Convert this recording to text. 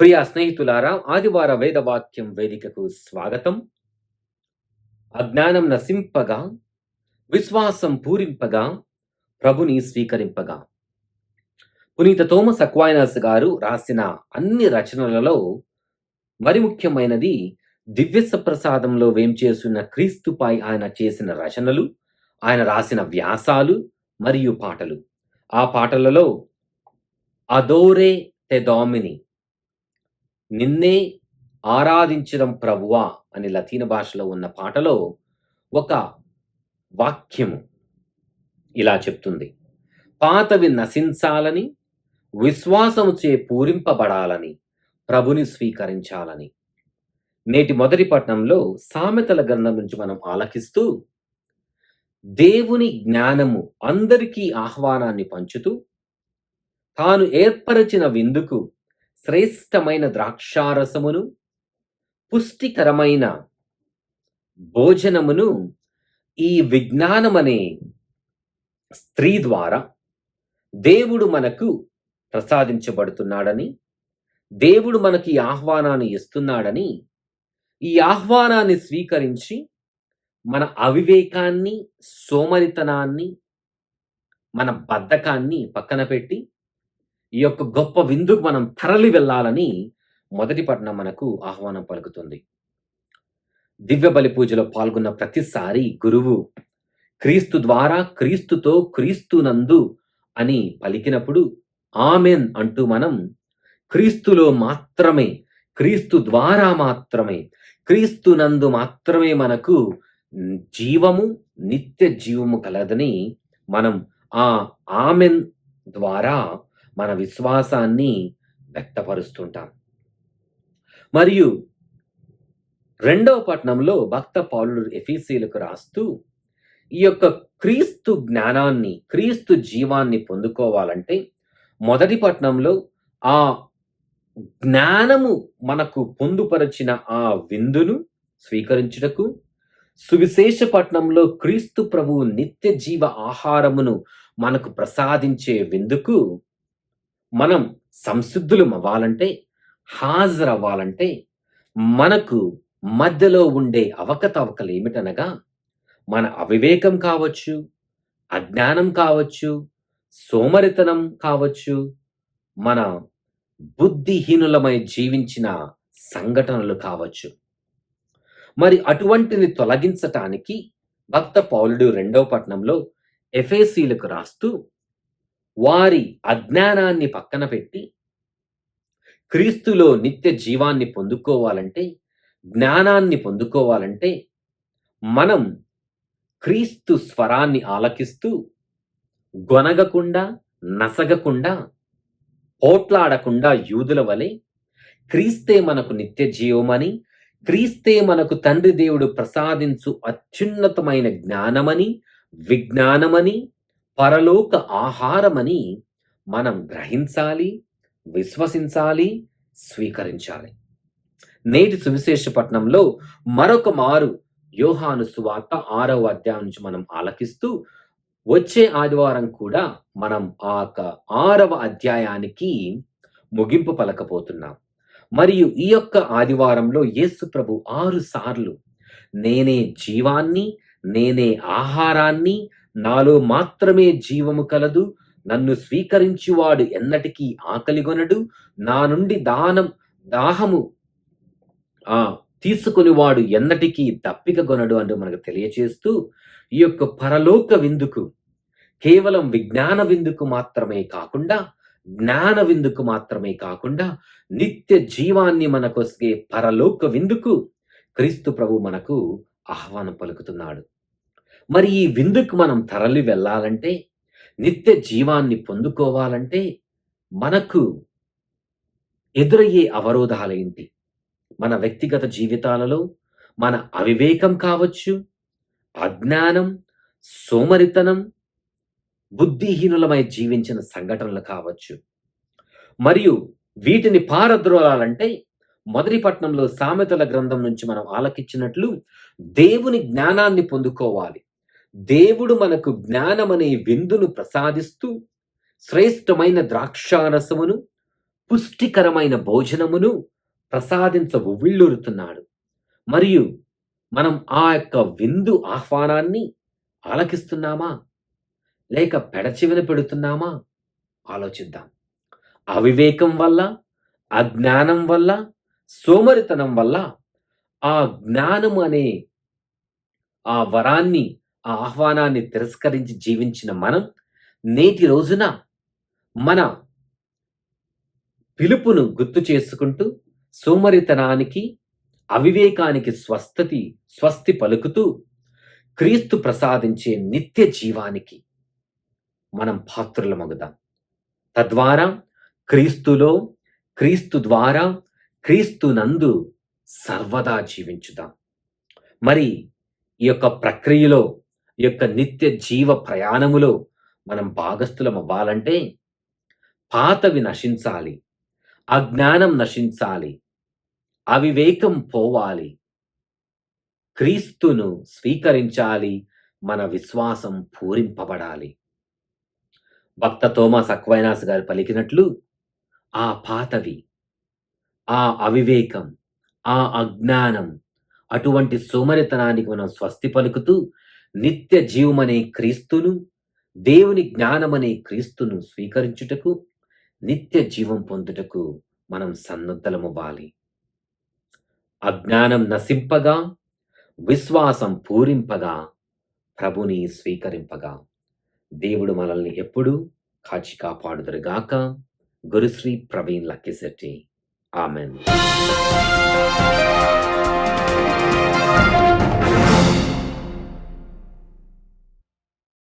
ప్రియ స్నేహితులారా ఆదివార వేదవాక్యం వేదికకు స్వాగతం. అజ్ఞానం నశింపగా విశ్వాసం పూరింపగా ప్రభుని స్వీకరింపగా. పునీత తోమస్ అక్వైనస్ గారు రాసిన అన్ని రచనలలో మరి ముఖ్యమైనది దివ్య ప్రసాదంలో వేంచేస్తున్న క్రీస్తుపై ఆయన చేసిన రచనలు ఆయన రాసిన వ్యాసాలు మరియు పాటలు. ఆ పాటలలో అదోరే తెదోమిని నిన్నే ఆరాధించడం ప్రభువా అని లతీన భాషలో ఉన్న పాటలో ఒక వాక్యము ఇలా చెప్తుంది. పాతవి నశించాలని విశ్వాసముచే పూరింపబడాలని ప్రభుని స్వీకరించాలని. నేటి మొదటి పట్టణంలో సామెతల గ్రంథం నుంచి మనం ఆలకిస్తూ దేవుని జ్ఞానము అందరికీ ఆహ్వానాన్ని పంచుతూ తాను ఏర్పరచిన విందుకు శ్రేష్టమైన ద్రాక్షారసమును పుష్టికరమైన భోజనమును ఈ విజ్ఞానమనే స్త్రీ ద్వారా దేవుడు మనకు ప్రసాదించబడుతున్నాడని దేవుడు మనకి ఈ ఆహ్వానాన్ని ఇస్తున్నాడని ఈ ఆహ్వానాన్ని స్వీకరించి మన అవివేకాన్ని సోమరితనాన్ని మన బద్ధకాన్ని పక్కన పెట్టి ఈ యొక్క గొప్ప విందుకు మనం తరలి వెళ్ళాలని మొదటి పట్టణం మనకు ఆహ్వానం పలుకుతుంది. దివ్య బలి పూజలో పాల్గొన్న ప్రతిసారి గురువు క్రీస్తు ద్వారా క్రీస్తుతో క్రీస్తునందు అని పలికినప్పుడు ఆమెన్ అంటూ మనం క్రీస్తులో మాత్రమే క్రీస్తు ద్వారా మాత్రమే క్రీస్తునందు మాత్రమే మనకు జీవము నిత్య జీవము కలదని మనం ఆ ఆమెన్ ద్వారా మన విశ్వాసాన్ని వ్యక్తపరుస్తుంటాం. మరియు రెండవ పట్టణంలో భక్త పౌలుడు ఎఫీసీలకు రాస్తూ ఈ యొక్క క్రీస్తు జ్ఞానాన్ని క్రీస్తు జీవాన్ని పొందుకోవాలంటే మొదటి పట్టణంలో ఆ జ్ఞానము మనకు పొందుపరచిన ఆ విందును స్వీకరించుటకు సువిశేష పట్టణంలో క్రీస్తు ప్రభువు నిత్య జీవ ఆహారమును మనకు ప్రసాదించే విందుకు మనం సంసిద్ధులం అవ్వాలంటే హాజరవ్వాలంటే మనకు మధ్యలో ఉండే అవకతవకలు ఏమిటనగా మన అవివేకం కావచ్చు అజ్ఞానం కావచ్చు సోమరితనం కావచ్చు మన బుద్ధిహీనులమై జీవించిన సంఘటనలు కావచ్చు. మరి అటువంటిని తొలగించటానికి భక్త పౌలుడు రెండవ పట్నంలో ఎఫేసీలకు రాస్తూ వారి అజ్ఞానాన్ని పక్కన పెట్టి క్రీస్తులో నిత్య జీవాన్ని పొందుకోవాలంటే జ్ఞానాన్ని పొందుకోవాలంటే మనం క్రీస్తు స్వరాన్ని ఆలకిస్తూ గొనగకుండా నసగకుండా పోట్లాడకుండా యూదుల వలె క్రీస్తే మనకు నిత్య జీవమని క్రీస్తే మనకు తండ్రి దేవుడు ప్రసాదించు అత్యున్నతమైన జ్ఞానమని విజ్ఞానమని పరలోక ఆహారమని మనం గ్రహించాలి విశ్వసించాలి స్వీకరించాలి. నేటి సువిశేషపట్నంలో మరొక మారు యోహాను సువార్త ఆరవ అధ్యాయం నుంచి మనం ఆలకిస్తూ వచ్చే ఆదివారం కూడా మనం ఆ ఆరవ అధ్యాయానికి ముగింపు పలకపోతున్నాం మరియు ఈ యొక్క ఆదివారంలో యేసు ప్రభు ఆరు సార్లు నేనే జీవాన్ని నేనే ఆహారాన్ని నాలో మాత్రమే జీవము కలదు నన్ను స్వీకరించువాడు ఎన్నటికీ ఆకలిగొనడు నా నుండి దానం దాహము ఆ తీసుకునివాడు ఎన్నటికీ దప్పికగొనడు అంటూ మనకు తెలియచేస్తూ ఈ యొక్క పరలోక విందుకు కేవలం విజ్ఞాన విందుకు మాత్రమే కాకుండా జ్ఞాన విందుకు మాత్రమే కాకుండా నిత్య జీవాన్ని మనకొసే పరలోక విందుకు క్రీస్తు ప్రభు మనకు ఆహ్వానం పలుకుతున్నాడు. మరి ఈ విందుకు మనం తరలి వెళ్ళాలంటే నిత్య జీవాన్ని పొందుకోవాలంటే మనకు ఎదురయ్యే అవరోధాలు ఏంటి? మన వ్యక్తిగత జీవితాలలో మన అవివేకం కావచ్చు అజ్ఞానం సోమరితనం బుద్ధిహీనులమై జీవించిన సంఘటనలు కావచ్చు. మరియు వీటిని పారద్రోలాలంటే మొదటి పట్నంలో సామెతల గ్రంథం నుంచి మనం ఆలకించినట్లు దేవుని జ్ఞానాన్ని పొందుకోవాలి. దేవుడు మనకు జ్ఞానమనే విందును ప్రసాదిస్తూ శ్రేష్టమైన ద్రాక్షారసమును పుష్టికరమైన భోజనమును ప్రసాదించ ఉవిళ్ళూరుతున్నాడు మరియు మనం ఆ యొక్క విందు ఆహ్వానాన్ని ఆలకిస్తున్నామా? లేక పెడచివిన పెడుతున్నామా? ఆలోచిద్దాం. అవివేకం వల్ల అజ్ఞానం వల్ల సోమరితనం వల్ల ఆ జ్ఞానం అనే ఆ వరాన్ని ఆ ఆహ్వానాన్ని తిరస్కరించి జీవించిన మనం నేటి రోజున మన పిలుపును గుర్తు చేసుకుంటూ సోమరితనానికి అవివేకానికి స్వస్థతి స్వస్తి పలుకుతూ క్రీస్తు ప్రసాదించే నిత్య జీవానికి మనం పాత్రులమగుదాం. తద్వారా క్రీస్తులో క్రీస్తు ద్వారా క్రీస్తు నందు సర్వదా జీవించుదాం. మరి ఈ యొక్క ప్రక్రియలో ఈ యొక్క నిత్య జీవ ప్రయాణములో మనం భాగస్థులం అవ్వాలంటే పాతవి నశించాలి అజ్ఞానం నశించాలి అవివేకం పోవాలి క్రీస్తును స్వీకరించాలి మన విశ్వాసం పూరింపబడాలి. భక్త తోమాస్ అక్వైనాస్ గారు పలికినట్లు ఆ పాతవి ఆ అవివేకం ఆ అజ్ఞానం అటువంటి సోమరితనానికి మనం స్వస్తి పలుకుతూ నిత్య జీవమనే క్రీస్తును దేవుని జ్ఞానమనే క్రీస్తును స్వీకరించుటకు నిత్య జీవం పొందుటకు మనం సన్నద్ధలమవ్వాలి. అజ్ఞానం నశింపగా విశ్వాసం పూరింపగా ప్రభుని స్వీకరింపగా. దేవుడు మనల్ని ఎప్పుడూ కాచి కాపాడుదరుగాక. గురుశ్రీ ప్రవీణ్ లక్కిశెట్టి. ఆమెన్.